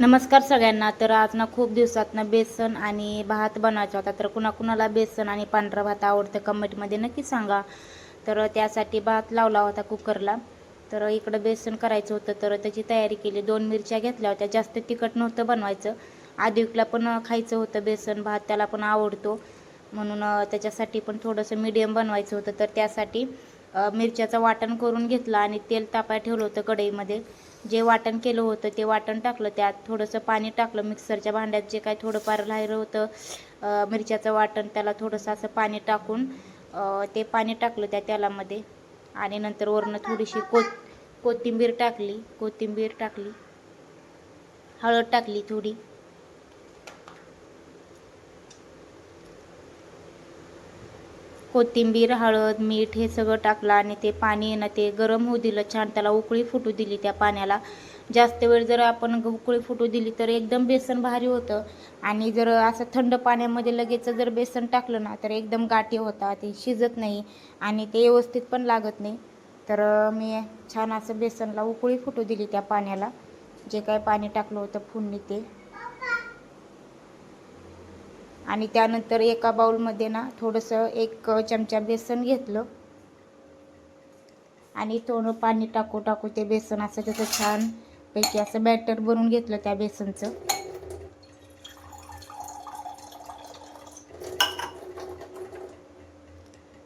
नमस्कार सगळ्यांना. तर आज ना खूप दिवसातनं बेसन आणि भात बनवायचा होता. तर कुणाकुणाला बेसन आणि पांढरा भात आवडतं कमेंटमध्ये नक्की सांगा. तर त्यासाठी भात लावला होता कुकरला. तर इकडं बेसन करायचं होतं. तर त्याची तयारी केली. दोन मिरच्या घेतल्या होत्या. जास्त तिखट नव्हतं बनवायचं. आदिवकला पण खायचं होतं बेसन. भात त्याला पण आवडतो. म्हणून त्याच्यासाठी पण थोडंसं मीडियम बनवायचं होतं. तर त्यासाठी मिरच्याचं वाटण करून घेतलं आणि तेल तापायला ठेवलं होतं कढईमध्ये. जे वाटण केलं होतं ते वाटण टाकलं. त्यात थोडंसं पाणी टाकलं मिक्सरच्या भांड्यात जे काय थोडंफार राहिलं होतं मिरच्याचं वाटण त्याला थोडंसं असं पाणी टाकून ते पाणी टाकलं त्या तेलामध्ये. आणि नंतर वरनं थोडीशी को कोथिंबीर टाकली कोथिंबीर टाकली हळद टाकली थोडी. कोथिंबीर हळद मीठ हे सगळं टाकलं आणि ते पाणी आहे ना ते गरम होऊ दिलं छान. त्याला उकळी फुटू दिली त्या पाण्याला. जास्त वेळ जर आपण उकळी फुटू दिली तर एकदम बेसन भारी होतं. आणि जर असं थंड पाण्यामध्ये लगेच जर बेसन टाकलं ना तर एकदम गाठी होता ते शिजत नाही आणि ते व्यवस्थित पण लागत नाही. तर मी छान असं बेसनला उकळी फुटू दिली त्या पाण्याला. जे काय पाणी टाकलं होतं फुडणी ते. आणि त्यानंतर एका बाउलमध्ये ना थोडंसं एक चमचा बेसन घेतलं. आणि थोडं पाणी टाकू टाकू ते बेसन असं त्याचं छान पैकी असं बॅटर बनवून घेतलं त्या बेसनचं.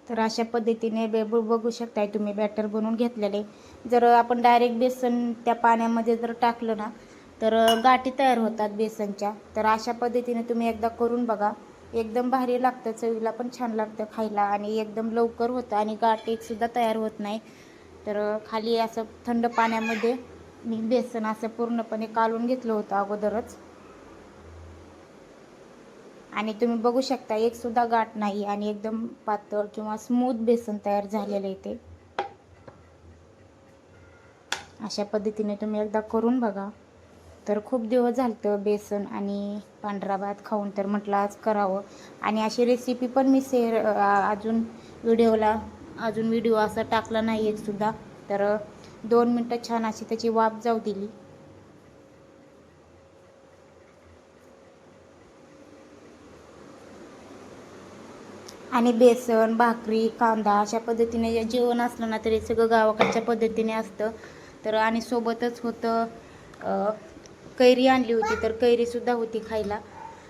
तर अशा पद्धतीने बे बघू शकताय तुम्ही बॅटर बनवून घेतलेले. जर आपण डायरेक्ट बेसन त्या पाण्यामध्ये जर टाकलं ना तर गाठी तयार होतात बेसनच्या. तर अशा पद्धतीने तुम्ही एकदा करून बघा. एकदम भारी लागतं चवीला पण छान लागतं खायला आणि एकदम लवकर होतं आणि गाठी एकसुद्धा तयार होत नाही. तर खाली असं थंड पाण्यामध्ये मी बेसन असं पूर्णपणे कालून घेतलं होतं अगोदरच. आणि तुम्ही बघू शकता एकसुद्धा गाठ नाही आणि एकदम पातळ किंवा स्मूथ बेसन तयार झालेलं आहे ते. अशा पद्धतीने तुम्ही एकदा करून बघा. तर खूप दिवस झालं बेसन आणि पांढरा भात खाऊन तर म्हटलं आज करावं. आणि अशी रेसिपी पण मी शेअर अजून व्हिडिओला अजून व्हिडिओ असा टाकला नाही एक सुद्धा. तर दोन मिनटं छान अशी त्याची वाफ जाऊ दिली. आणि बेसन भाकरी कांदा अशा पद्धतीने जे जेवण असलं ना तरी सगळं गावाकडच्या पद्धतीने असतं. तर आणि सोबतच होतं कैरी आणली होती तर कैरीसुद्धा होती खायला.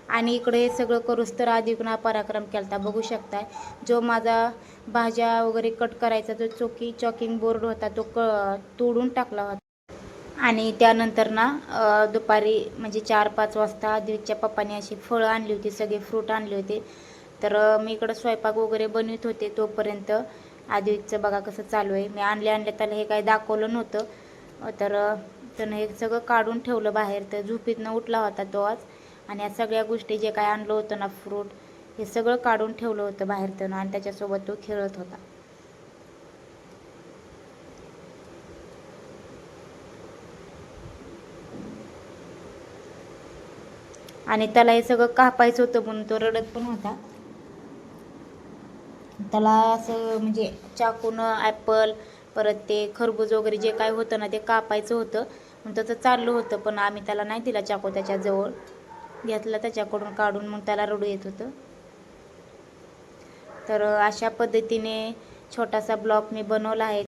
आणि इकडे हे सगळं करूस तर अधिकना पराक्रम केलता बघू शकताय. जो माझा भाज्या वगैरे कट करायचा जो चोकी चॉकिंग बोर्ड होता तो क तोडून टाकला होता. आणि त्यानंतर ना दुपारी म्हणजे चार पाच वाजता आदिवीच्या पप्पाने अशी फळं आणली होती सगळे फ्रूट आणले होते. तर मी इकडं स्वयंपाक वगैरे बनवित होते तोपर्यंत. आदिवीचं बघा कसं चालू आहे. मी आणले आणले त्याला हे काही दाखवलं नव्हतं. तर तर त्यानं हे सगळं काढून ठेवलं बाहेर. तर झोपीतनं उठला होता तो आज. आणि या सगळ्या गोष्टी जे काय आणलं होतं ना फ्रूट हे सगळं काढून ठेवलं होतं बाहेर त्यानं आणि त्याच्यासोबत तो खेळत होता. आणि त्याला हे सगळं कापायचं होतं म्हणून तो रडत पण होता. त्याला असं म्हणजे चाकून ॲपल परत ते खरबूज वगैरे जे काय होतं ना ते कापायचं होतं. मग त्याचं चाललं होतं पण आम्ही त्याला नाही दिला चाकू त्याच्याजवळ. घेतला त्याच्याकडून काढून मग त्याला रडू येत होतं. तर अशा पद्धतीने छोटासा ब्लॉग मी बनवला आहे.